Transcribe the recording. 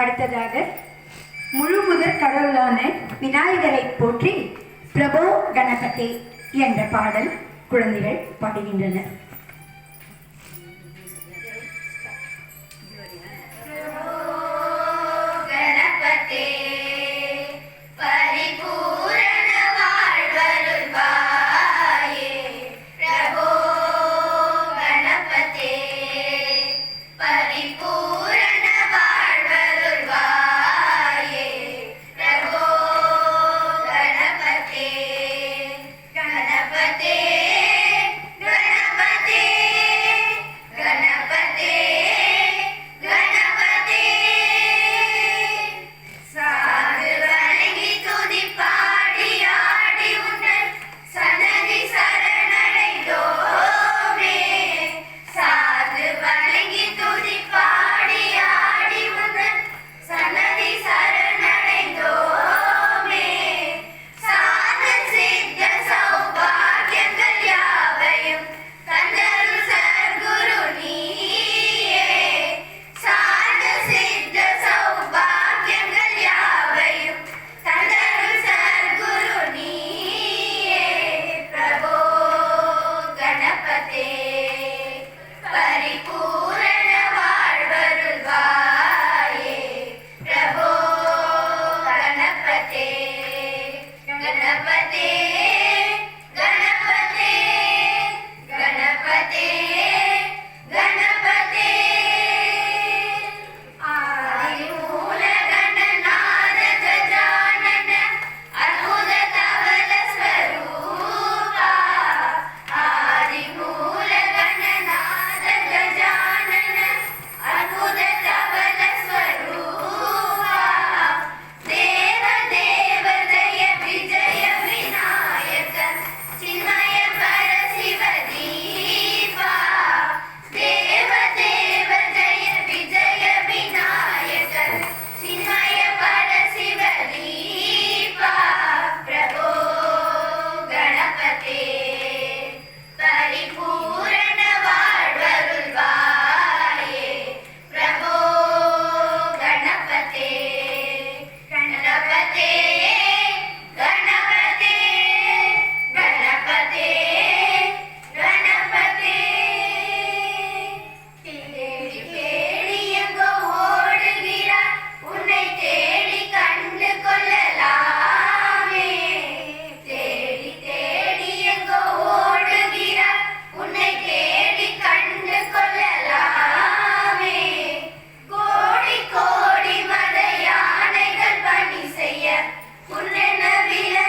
அடுத்ததாக முழு முதற் கடவுளான விநாயகரை போற்றி பிரபோ கணபதி என்ற பாடல் குழந்தைகள் பாடுகின்றனர். உன்னென வில